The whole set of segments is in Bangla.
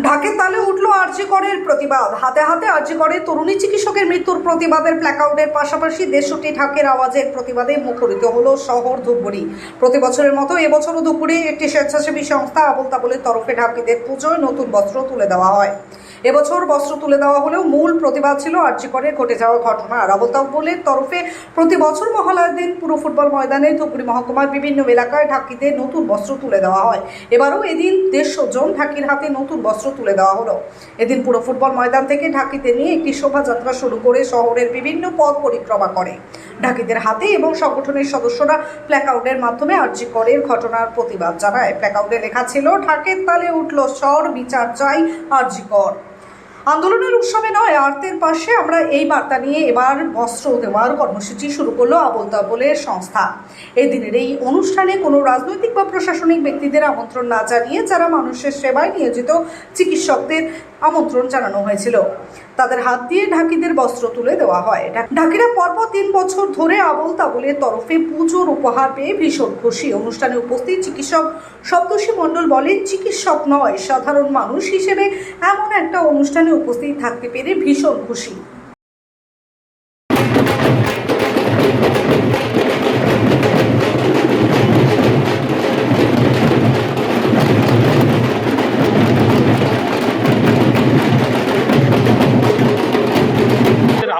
ঢাকের তালে উঠল আরজিকরের প্রতিবাদ। হাতে হাতে আরজিকরের তরুণী চিকিৎসকের মৃত্যুর প্রতিবাদের প্ল্যাকাউডের পাশাপাশি দেশটি ঢাকের আওয়াজের প্রতিবাদে মুখরিত হল শহর ধূপগুড়ি। প্রতি বছরের মতো এবছরও ধূপগুড়ি একটি স্বেচ্ছাসেবী সংস্থা আবুল তাবুলের তরফে ঢাকিদের পুজোয় নতুন বস্ত্র তুলে দেওয়া হয়। এবছর বস্ত্র তুলে দেওয়া হলেও মূল প্রতিবাদ ছিল আর্যিকরের ঘটে যাওয়া ঘটনা। আর আবুল তাবুলের তরফে প্রতি বছর মহালয়ার দিন পুরো ফুটবল ময়দানে ধুপগুড়ি মহকুমার বিভিন্ন এলাকায় ঢাকিতে নতুন বস্ত্র তুলে দেওয়া হয়। এবারও এদিন দেড়শো জন ঢাকির হাতে নতুন বস্ত্র তুলে দেওয়া হলো। এদিন পুরো ফুটবল ময়দান থেকে ঢাকিতে নিয়ে একটি শোভাযাত্রা শুরু করে শহরের বিভিন্ন পথ পরিক্রমা করে। ঢাকিদের হাতে এবং সংগঠনের সদস্যরা প্ল্যাকাউডের মাধ্যমে আর্জি করে ঘটনার প্রতিবাদ জানায়। প্ল্যাকাউডে লেখা ছিল, ঢাকের তালে উঠল স্বর, বিচার চাই আর্যিকর আন্দোলনের উৎসবে নয়, আর্তের পাশে আমরা এই বার্তা নিয়ে এবার বস্ত্র দেওয়ার কর্মসূচি শুরু করল আবল তাবলের সংস্থা। এদিনের দিনের এই অনুষ্ঠানে কোনো রাজনৈতিক বা প্রশাসনিক ব্যক্তিদের আমন্ত্রণ না জানিয়ে যারা মানুষের সেবায় নিয়োজিত চিকিৎসকদের আমন্ত্রণ জানানো হয়েছিল। তাদের হাত দিয়ে ঢাকিদের বস্ত্র তুলে দেওয়া হয়। ঢাকিরা পরপর তিন বছর ধরে আবল তাবলের তরফে পুজোর উপহার পেয়ে ভীষণ খুশি। অনুষ্ঠানে উপস্থিত চিকিৎসক সপ্তষী মণ্ডল বলেন, চিকিৎসক নয়, সাধারণ মানুষ হিসেবে এমন একটা অনুষ্ঠানে উপস্থিত থাকতে পেরে ভীষণ খুশি।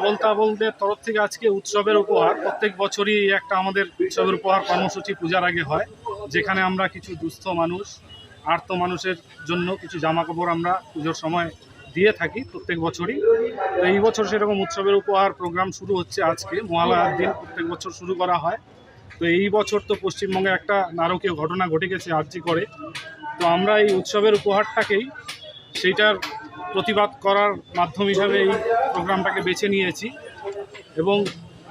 আবল তাবলদের তরফ থেকে আজকে উৎসবের উপহার। প্রত্যেক বছরই একটা আমাদের উৎসবের উপহার কর্মসূচি পূজার আগে হয়, যেখানে আমরা কিছু দুস্থ মানুষ, আর্ত মানুষের জন্য কিছু জামা কাপড় আমরা পুজোর সময় দিয়ে থাকি প্রত্যেক বছরই। তো এই বছর সেরকম উৎসবের উপহার প্রোগ্রাম শুরু হচ্ছে আজকে, মহালয়ার দিন প্রত্যেক বছর শুরু করা হয়। তো এই বছর তো পশ্চিমবঙ্গে একটা নারকীয় ঘটনা ঘটে গেছে আর্জি করে। তো আমরা এই উৎসবের উপহারটাকেই, সেইটার প্রতিবাদ করার মাধ্যম হিসাবে এই প্রোগ্রামটাকে বেছে নিয়েছি এবং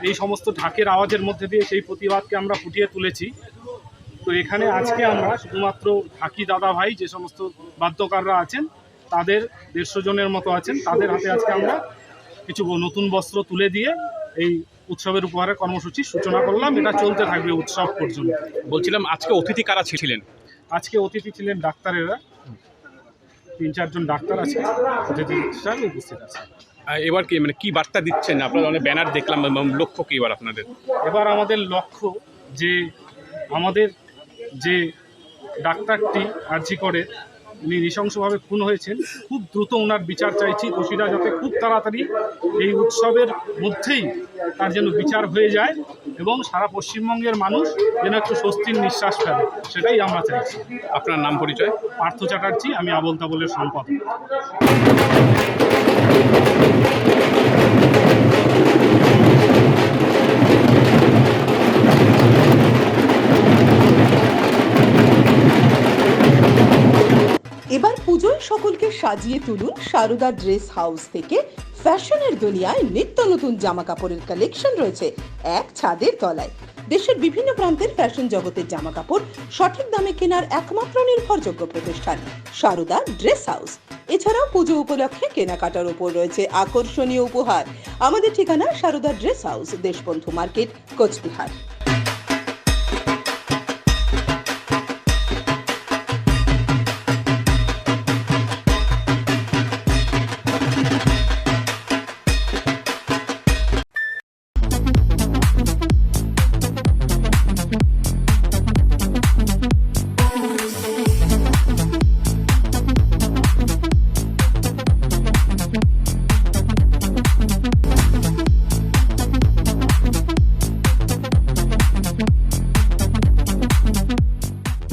এই সমস্ত ঢাকের আওয়াজের মধ্যে দিয়ে সেই প্রতিবাদকে আমরা ফুটিয়ে তুলেছি। তো এখানে আজকে আমরা শুধুমাত্র ঢাকি দাদা ভাই যে সমস্ত বাদ্যকাররা আছেন তাদের দেড়শো জনের মতো আছেন তাদের হাতে আজকে আমরা কিছু নতুন বস্ত্র তুলে দিয়ে এই উৎসবের উপহারের কর্মসূচির সূচনা করলাম। এটা চলতে থাকবে উৎসব পর্যন্ত। বলছিলাম আজকে অতিথি কারা ছিলেন? আজকে অতিথি ছিলেন ডাক্তারেরা। তিন চারজন ডাক্তার আছে হিসাবে উপস্থিত আছে। আর এবার কি মানে কি বার্তা দিচ্ছেন? আপনারা অনেক ব্যানার দেখলাম এবং লক্ষ্য কি এবার আপনাদের? এবার আমাদের লক্ষ্য যে আমাদের যে ডাক্তারটি আর্জি করে উনি নৃশংসভাবে খুন হয়েছেন। খুব দ্রুত ওনার বিচার চাইছি। দোষীরা যাতে খুব তাড়াতাড়ি এই উৎসবের মধ্যেই তার যেন বিচার হয়ে যায় এবং সারা পশ্চিমবঙ্গের মানুষ যেন একটু স্বস্তির নিঃশ্বাস ফেলে। সেটাই আমরা চাইছি। আপনার নাম পরিচয়? পার্থ চ্যাটার্জি আমি আবল তাবলের সম্পাদক। সকলকে সাজিয়ে তুলুন সারদা ড্রেস হাউস থেকে ফ্যাশনের দুনিয়ায় নিত্য নতুন জামা কাপড়ের কালেকশন রয়েছে এক ছাদের তলায়। দেশের বিভিন্ন প্রান্তের ফ্যাশন জগতের জামা কাপড় সঠিক দামে কেনার একমাত্র নির্ভরযোগ্য প্রতিষ্ঠান সারদা ড্রেস হাউস। এছাড়াও পুজো উপলক্ষে কেনাকাটার উপর রয়েছে আকর্ষণীয় উপহার। আমাদের ঠিকানা Sarada dress house, Deshbandhu market, Cooch Behar.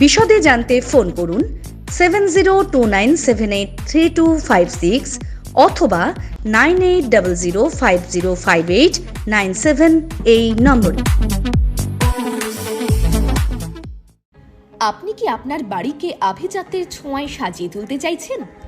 বিশদে জানতে ফোন করুন seven zero two nine seven eight three two five six অথবা nine eight double zero five zero five eight nine seven এই নম্বরে। আপনি কি আপনার বাড়িকে আভিজাত্যের ছোঁয়ায় সাজিয়ে তুলতে চাইছেন?